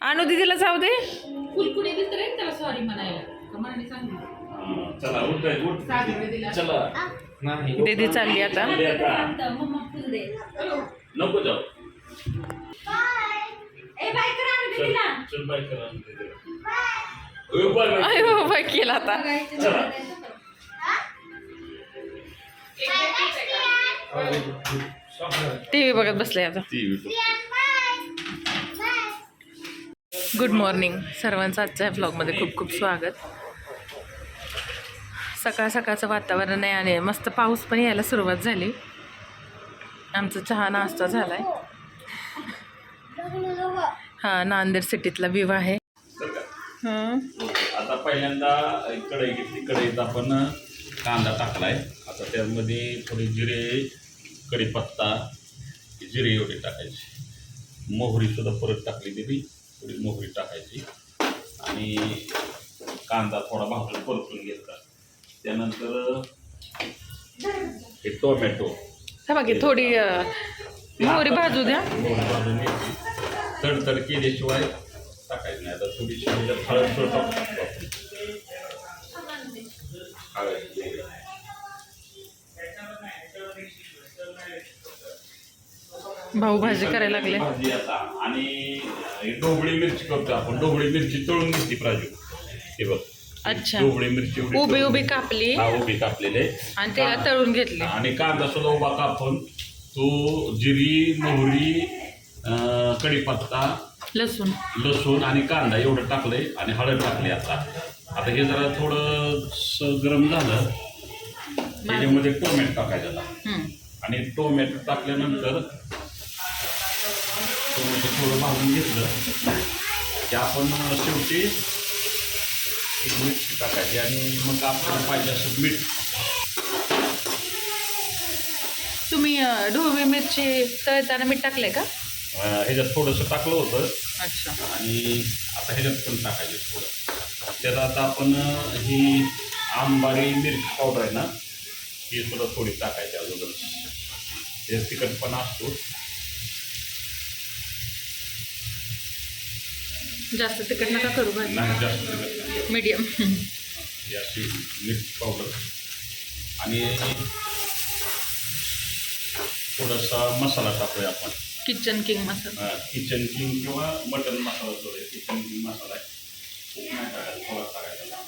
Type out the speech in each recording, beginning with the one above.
आणू दिदीला जाऊ दे. कुलकुडी दिसत रे त्याला सॉरी म्हणायला. का मराठी सांगितलं हा, चला उठ रे, उठ. सागर दिला. चला. नाही दीदी चालली आता. आता. मम्मा फुल दे. नको जाऊ. ए बाय करा आणू केला आता. चला. टी व्ही बघत बसले आता. ती गुड मॉर्निंग सर्वांचं आजच्या ब्लॉगमध्ये खूप खूप स्वागत. सकाळ सकाळचं वातावरण आहे आणि मस्त पाऊस पण यायला सुरुवात झाली. आमचा चहा नाश्ता झाला आहे हां नांदेड सिटीतला विवाह आहे. आता पहिल्यांदा कढई घेतली कढईत आपण कांदा टाकलाय. आता त्यामध्ये थोडी जिरे कढीपत्ता जिरे एवढे टाकायचे. मोहरी सुद्धा परत टाकली तरी थोडी मोहरी टाकायची. आणि कांदा थोडा भाजून परतून घेतला. त्यानंतर हे टोमॅटो. बाकी थोडी मोहरी भाजू द्या. मोहरी भाजून घ्यायची. तडतड केल्याशिवाय टाकायचं नाही. आता थोडीशी ह्याच्यात हळद सुद्धा टाकू आपण. हळद भाऊ भाजी करायला लागले. भाजी आता. आणि हे ढोबळी मिरची करतो आपण. ढोबळी मिरची तळून घेतली प्राजू. हे बघ. अच्छा. ढोबळी मिरची एवढी उभी उभी. कापली. हा उभी कापलेले. आणि त्याला तळून घेतली. आणि कांदा सुद्धा उभा कापून तो जिरी मोहरी कढीपत्ता लसूण. लसूण आणि कांदा एवढं टाकलंय आणि हळद टाकली आता. आता हे जरा थोडं गरम झालं. त्याच्यामध्ये टोमॅटो टाकायचं. आणि टोमॅटो टाकल्यानंतर थोडं भाजून घेतलं की आपण शेवटी मिरची टाकायची आणि मग आपल्याला पाहिजे असं मीठ. तुम्ही अं, ढोबळी मिरची तळताना मीठ टाकले का? ह्याच्यात थोडंसं टाकलं होतं. अच्छा. आणि आता ह्याच्यात पण टाकायचं थोडं. त्यात आता आपण ही आंबारी मिरची पावडर आहे ना ही सुद्धा थोडी टाकायची अगोदर. ते तिखटपणा असतो जास्त तिखट नका करू भाजी नाही जास्त तिखट. मीडियम. ही अशी मिरची पावडर. आणि थोडासा मसाला टाकूया आपण. किचन किंग मसाला. किचन किंग किंवा मटन मसाला जो आहे किचन किंग मसाला आहे. खूप नाही थोडा टाकायचा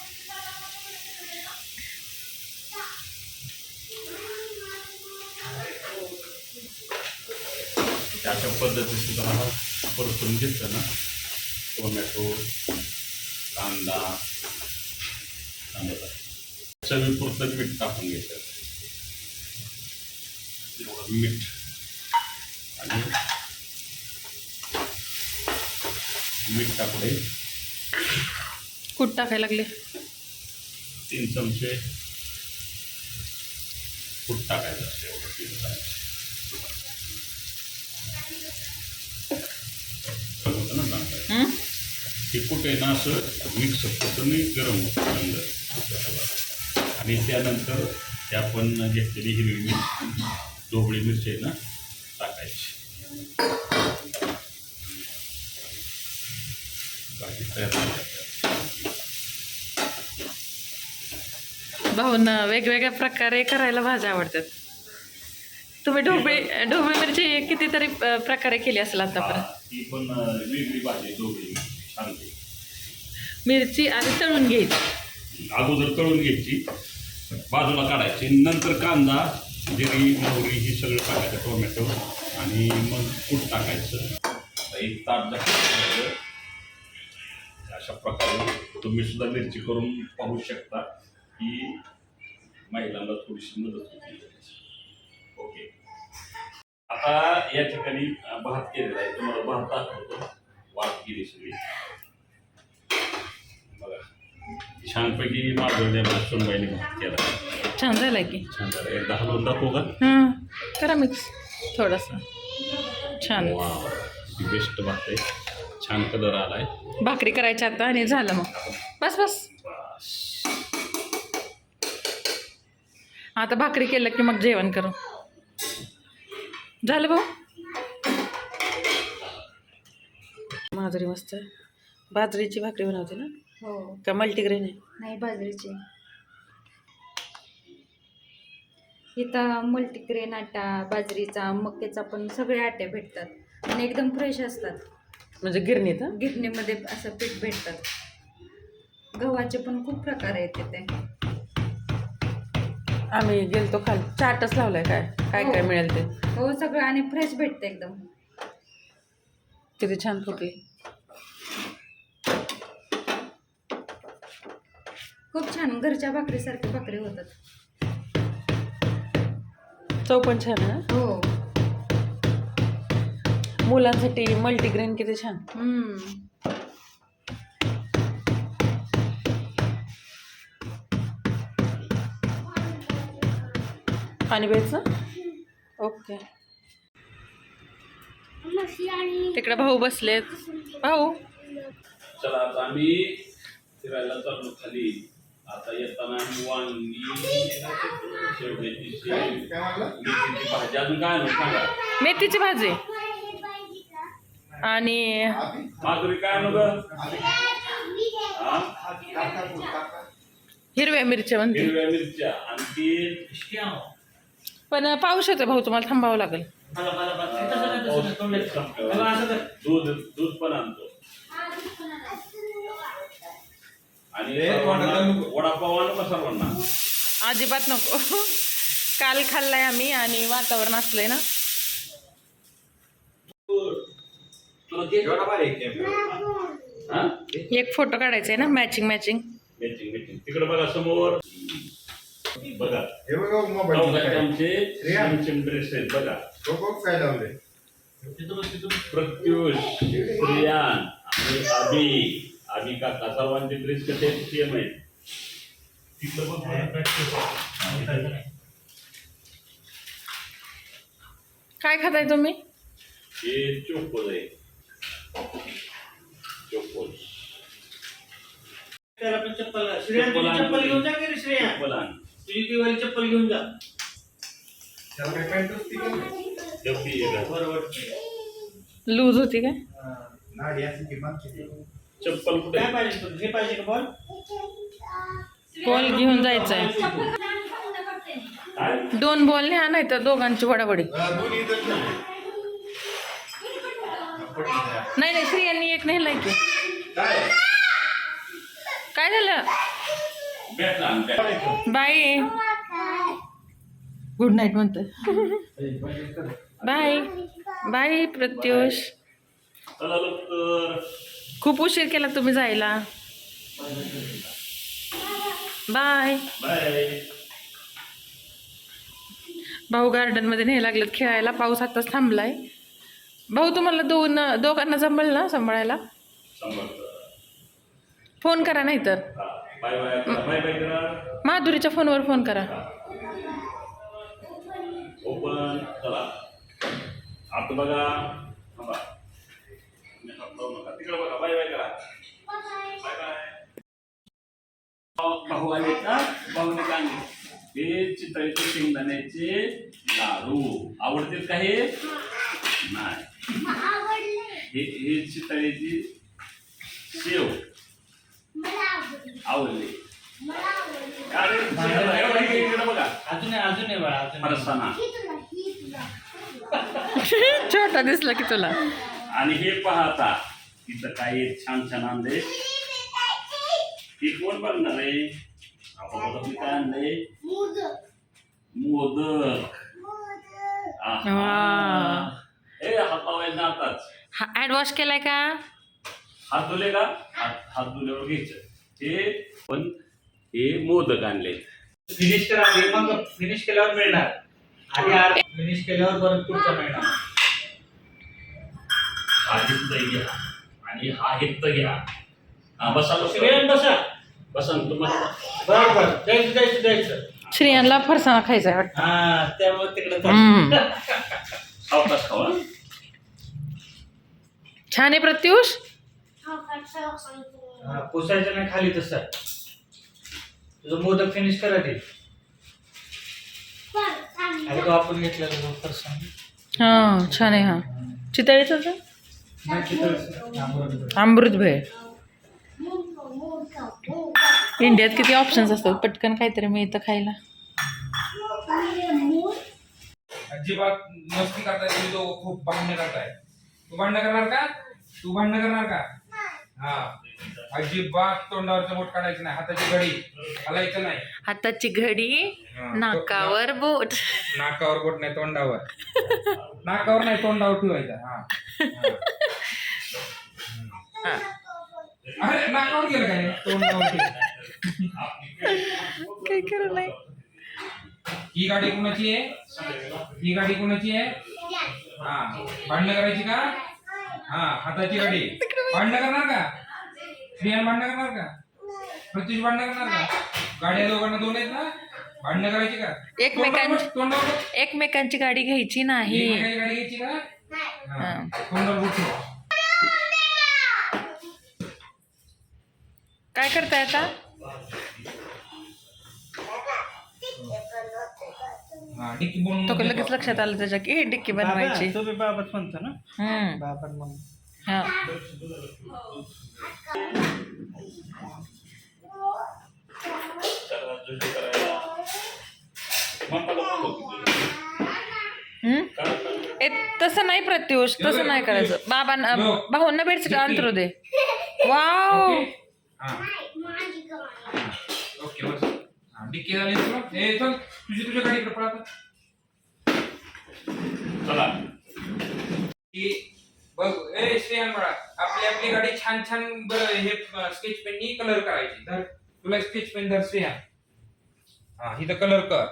अशा पद्धतीने जरा परतून घेतलं ना. टोमॅटो कांदा कांदा चवीपुरतं मीठ टाकून घ्यायचं मीठ आणि मीठ टाकले कुठ टाकायला लागले? तीन चमचे कुठ टाकायचं असते एवढं तीन चमचे होतं ना चांगलं हं? हे आहे ना असं मिक्स होतं आणि गरम होतं चांगलं आणि त्यानंतर ते आपण घेतलेली हिरवी मिरची ढोबळी मिरची आहे ना टाकायची. भाजी तयार. भाऊंना वेगवेगळ्या प्रकारे करायला भाज्या आवडतात. तुम्ही ढोबळी ढोबळी मिरची कितीतरी प्रकारे केली असेल आतापर्यंत? हा, ती पण वेगळी भाजी ढोबळी छान ती. मिरची आधी तळून घ्यायची. अगोदर तळून घ्यायची. बाजूला काढायची. नंतर कांदा जिरी मोहरी हे सगळं टाकायचं टोमॅटो. आणि मग कूट टाकायचं. आता एक ताट दाखवायचं अशा प्रकारे तुम्ही सुद्धा मिरची करून पाहू शकता की महिलांना थोडीशी मदत होती. ओके. आता या ठिकाणी भात केलेला आहे. तुम्हाला भात दाखवतो. वाट केली सगळी. बघा. छानपैकी सोनबाईने भात केला. छान झालं की. छान झालं एकदा हलवून दाखवू का? हां. करा मिक्स थोडंसं. छान. वा बेस्ट भात आहे. छान कलर आलाय. भाकरी करायची आता आणि झालं मग. बस. बस. आता भाकरी केलं की मग जेवण करू. झालं भाऊ? माधुरी मस्त बाजरीची भाकरी बनवते ना? हो. का मल्टीग्रेन आहे? नाही बाजरीचे. इथं मल्टीग्रेन आटा बाजरीचा मक्याचा पण सगळे आटे भेटतात. आणि एकदम फ्रेश असतात. म्हणजे गिरणीत हं? गिरणीमध्ये असं पीठ भेटतात. गव्हाचे पण खूप प्रकार आहेत तिथे. आम्ही गेलतो खाली. चाटच लावलाय काय? काय काय हो. मिळेल ते? हो सगळं आणि फ्रेश भेटतं एकदम. किती छान फुटली खूप छान. घरच्या भाकरीसारखी भाकरी होतात. चव पण छान हं? मुलांसाठी मल्टीग्रेन किती छान. पाणी प्यायचं ओके. तिकडे भाऊ बसलेत. भाऊ. चला आता आम्ही फिरायला चाललो खाली. आता येताना आम्ही वांगी शेवग्याची शेंग मेथीची भाजी. अजून काय आणू सांगा. मेथीची भाजी. आणि माधुरी काय आणू ग? हा? हिरव्या मिरच्या म्हणते. हिरव्या मिरच्या आणखी पण पाऊस येतो भाऊ तुम्हाला थांबावं लागेल. दूध दूध पण आणतो. आणि वडापाव सर्वांना अजिबात नको. काल खाल्लाय आम्ही आणि वातावरण असलंय ना. हा? एक फोटो काढायचा आहे ना मॅचिंग मॅचिंग मॅचिंग मॅचिंग तिकडे बघा समोर. बघा. हे बघा मोबाईल चौघाचे आमचे सॅमसंग ड्रेस आहेत बघा. तो बघ काय लावलंय. प्रत्युष श्रेयान आणि अभि. अभि काका सर्वांचे ड्रेस कसे सेम आहेत तिकडं बघ बरं. काय खाताय तुम्ही? हे चोकोज आहे. चोकोज चप्पल श्रेया तुझी चप्पल घेऊन जा की श्रेया. चप्पल आण. तुझी दिवाळी चप्पल घेऊन जा. त्याला काय पॅन्ट असते का. बरोबर. लूज होती काय? नाडी असते की मागची चप्पल कुठे? काय पाहिजे तुला? हे पाहिजे का बॉल? बॉल घेऊन जायचंय. काय? दोन बॉल न्या नाही तर दोघांची वडावडी. दोन्ही इथं द्या. नाही नाही श्रियांनी एक नेलाय की. काय? काय झालं? बॅट आण बॅट बाय गुड नाईट म्हणतो बाय बाय प्रत्युष. चला खूप उशीर केला तुम्ही जायला. बाय. भाऊ गार्डनमध्ये न्याय लागलं खेळायला. पाऊस आताच थांबलाय. भाऊ तुम्हाला दोन दोघांना जमल ना सांभाळायला. फोन करा नाही तर माधुरीच्या फोनवर फोन करा. ओपन चला. आता बघा. तिकडे बघा बाय बाय करा बाय बाय भाऊ आले का भाऊने काय आणले? हे चितळीचे शेंगदाण्याचे लाडू आवडतील का हे नाही हे हे चितळीची शेव आवडले छोटा दिसला की तुला आणि हे पाहता तिथं काय छान छान आणले. हे कोण बनणार आहे? आपण बघा काय आणले मोदक. आहा. वा. ए हात लावायचा आताच हा ॲड वॉश केलाय का? हात धुले का? हात हात धुल्यावर घ्यायचं. हे पण हे मोदक आणले फिनिश करा आधी मग फिनिश केल्यावर मिळणार. आधी फिनिश केल्यावर परत पुढचा मिळणार. हा हित्त घ्या. आणि हा हित्त घ्या. हा बसा बसा श्रेयन बसा. बसा ना तुम्हाला. बरोबर. द्यायचं द्यायचं द्यायचं श्रियांना फरसाणा खायचा आहे वाटतं. हा त्यामुळे तिकडे हम्म. सावकाश खावा छान आहे प्रत्युष? हा, पुसायचं नाही खाली तसं. तुझं मोदक फिनिश करा ते. अरे तो आपण घेतलेला फरसाण. हां छान आहे हा. चितळीचं. अमृत भय. इंडियात किती ऑप्शन्स असतात? पटकन काहीतरी मिळतं खायला. अजिबात मस्ती करता तुम्ही तो खूप भांडण करताय. तू भांडणं करणार का? तू भांडण करणार का? हा. अजिबात तोंडावरचं बोट काढायचं नाही. हाताची घडी. हलायचं नाही. हाताची घडी हा. नाकावर बोट. नाकावर बोट नाही तोंडावर. नाकावर नाही तोंडावर ठेवायचं. हा. हा. अरे नाकावर गेलं काय तोंडावर ठेव. काय करत नाही. ही गाडी कोणाची आहे? ही गाडी कोणाची आहे? हा. भांडणं करायची का? हा हाताची गाडी भांडणं करणार का? स्त्रियान भांडणं करणार का? प्रत्युष भांडणं करणार का? गाड्या दोघांना दोन आहेत ना? भांडणं करायची का? एकमेकांची- तोंडावर. एकमेकांची गाडी घ्यायची नाही. एकमेकांची गाडी घ्यायची का? हा. हा. तोंडावर बोट ठेव. काय करताय आता? डिक्की बोलून तो लगेच लक्षात आलं त्याच्या की हे डिक्की बनवायची. तो बी बाबाच म्हणतो ना. हम्म. बाबा म्हणून. हा. हम्म? ए तसं नाही प्रत्युष तसं नाही करायचं. बाबांना भाऊंना बेडशीट अंतरू दे. वाव. हा. डिक्की झाली तुला चल तुझी तुझ्या गाडीकडे पळा आता. चला। की बघ ए श्रेयान बाळा आपली आपली गाडी छान छान बरं हे स्केच पेननी कलर करायची. धर तुला स्केच पेन धर श्रेयान. हा इथं कलर कर.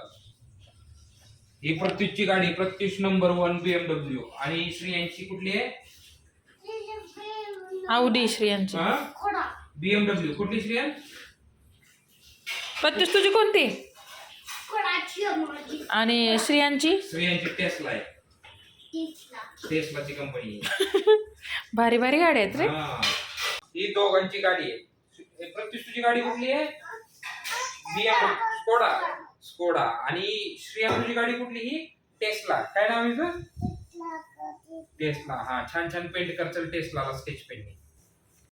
ही प्रत्युषची गाडी प्रत्युष नंबर वन बीएमडब्ल्यू आणि श्रेयांची कुठली आहे? आवडी श्रियांची. बीएमडब्ल्यू कुठली श्रेयान? प्रत्युष तुझी कोणती? आणि श्रियांची? श्रेयांची टेस्ला आहे. टेस्लाची कंपनी भारी भारी गाड्या आहेत रे. हा. दोघांची गाडी आहे. हे प्रत्युष तुझी गाडी कुठली आहे? बीएम स्कोडा स्कोडा आणि श्रेया तुझी गाडी कुठली ही? टेस्ला काय नाव आहे? टेस्ला हा छान छान पेंट करचल टेस्लाला स्केच पेनने